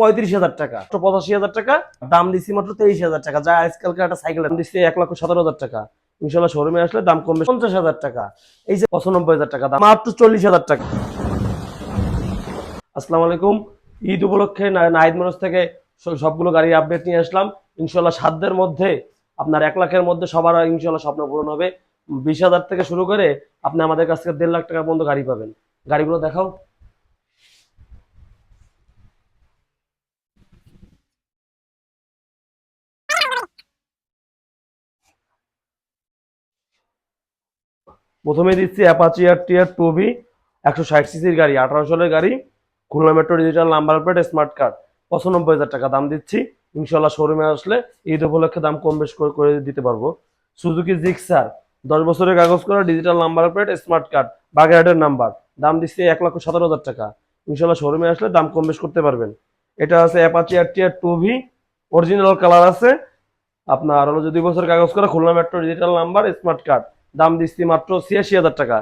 পঁয়ত্রিশ হাজার টাকা। পঁচাশি হাজার টাকা, দাম দিচ্ছি মাত্র তেইশ হাজার টাকা। যা আজকালকার একটা সাইকেল দিচ্ছি এক লক্ষ সতেরো হাজার টাকা। ইনশাল্লাহ শোরুমে আসলে দাম কমবে পঞ্চাশ হাজার টাকা। এই যে পঁচানব্বই হাজার টাকা দাম, মাত্র চল্লিশ হাজার টাকা। আসসালামু আলাইকুম। ঈদ উপলক্ষে নাহিদ মোটরস থেকে সবগুলো গাড়ির আপডেট নিয়ে আসলাম। ইনশাল্লাহ সাধ্যের মধ্যে আপনার এক লাখের মধ্যে সবার ইনশাল্লাহ স্বপ্ন পূরণ হবে। বিশ হাজার থেকে শুরু করে আপনি আমাদের কাছ থেকে দেড় লাখ টাকা পর্যন্ত গাড়ি পাবেন। গাড়িগুলো দেখাও। প্রথমে দিচ্ছি Apache R TR two V একশো ষাট সিসির গাড়ি, আঠারো সালের গাড়ি, Khulna metro digital number plate smart card পঁচানব্বই হাজার টাকা দাম দিচ্ছি। ইনশাল্লাহ শোরুমে আসলে ঈদ উপলক্ষে দাম কম বেশ করে দিতে পারব। সুজুকি জিক্সার দশ বছরের কাগজ করা digital number plate smart card বাগেরহাটের নাম্বার দাম দিচ্ছি এক লক্ষ সতেরো হাজার টাকা। ইনশাল্লাহ শোরুমে আসলে দাম কম বেশ করতে পারবেন। এটা আছে Apache R TR two V original colour আছে। আপনার হলো দুই বছরের কাগজ করা Khulna metro digital number smart card দাম দিচ্ছি মাত্র ছিয়াশি হাজার টাকা।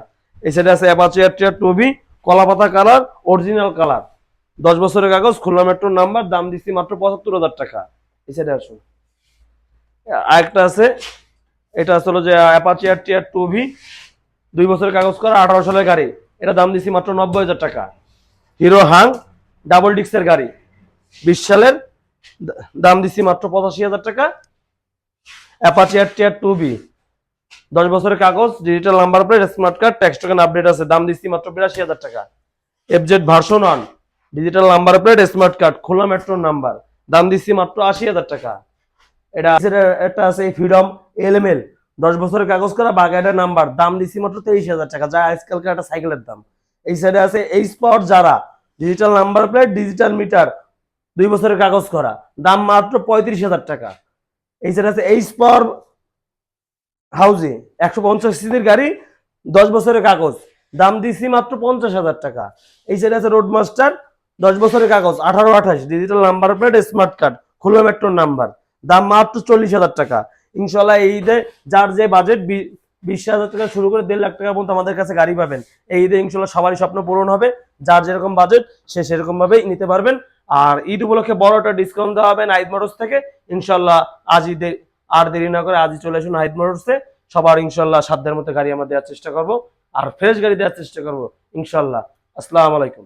এই সাইডে আছে Apache R TR two V কলাপাতা colour original colour দশ বছরের কাগজ, খুলনা মেট্রোর নাম্বার দাম দিচ্ছি মাত্র পঁচাত্তর হাজার টাকা। এই সাইডে আসুন। আরেকটা আছে, এটা আসলে যে Apache R TR two V দুই বছরের কাগজ করা, আঠারো সালের গাড়ি। এটা দাম দিচ্ছি মাত্র নব্বই হাজার টাকা। হিরো হাং ডাবল ডিক্সের গাড়ি। বিশ সালের দাম দিচ্ছি মাত্র পঁচাশি হাজার টাকা। Apache R TR two V দশ বছরের কাগজ digital number plate smart card tax token update আছে। দাম দিচ্ছি মাত্র বিরাশি হাজার টাকা। FZ version one digital number plate smart card খোলা মেট্রোর নাম্বার দাম দিচ্ছি মাত্র আশি হাজার টাকা। এটা এটা আছে ফ্রিডম এলএমএল দশ বছরের কাগজ করা বাগাইডার নাম্বার দাম দিচ্ছি মাত্র তেইশ হাজার টাকা। যা আজকালকার একটা সাইকেলের দাম। এই সাইডে আছে এই স্পট যারা digital number plate digital meter দুই বছরের কাগজ করা। দাম মাত্র পঁয়ত্রিশ হাজার টাকা। এই সাইডে আছে এই স্পর হাউজে, একশো পঞ্চাশ সিসির গাড়ি, দশ বছরের কাগজ। দাম দিছি মাত্র পঞ্চাশ হাজার টাকা। এই সাইডে আছে রোড মাস্টার দশ বছরের কাগজ, আঠারো আঠাশ digital number plate smart card Khulna মেট্রোর নাম্বার দাম মাত্র চল্লিশ হাজার টাকা। ইনশাল্লাহ এই ঈদে যার যে বাজেট বিশ হাজার টাকা শুরু করে দেড় লাখ টাকা পর্যন্ত আমাদের কাছে গাড়ি পাবেন। এই ঈদে ইনশাল্লাহ সবারই স্বপ্ন পূরণ হবে। যার যেরকম বাজেট সে সেরকম ভাবেই নিতে পারবেন। আর ঈদ উপলক্ষে বড় একটা ডিসকাউন্ট দেওয়া হবে নাইট মোটরস থেকে। ইনশাল্লাহ আজ ঈদে আর দেরি না করে আজই চলে আসুন নাইট মোটরসে। সবার ইনশাল্লাহ সাধ্যের মতো গাড়ি আমরা দেওয়ার চেষ্টা করব। আর ফ্রেশ গাড়ি দেওয়ার চেষ্টা করব, ইনশাল্লাহ। আসসালামু আলাইকুম।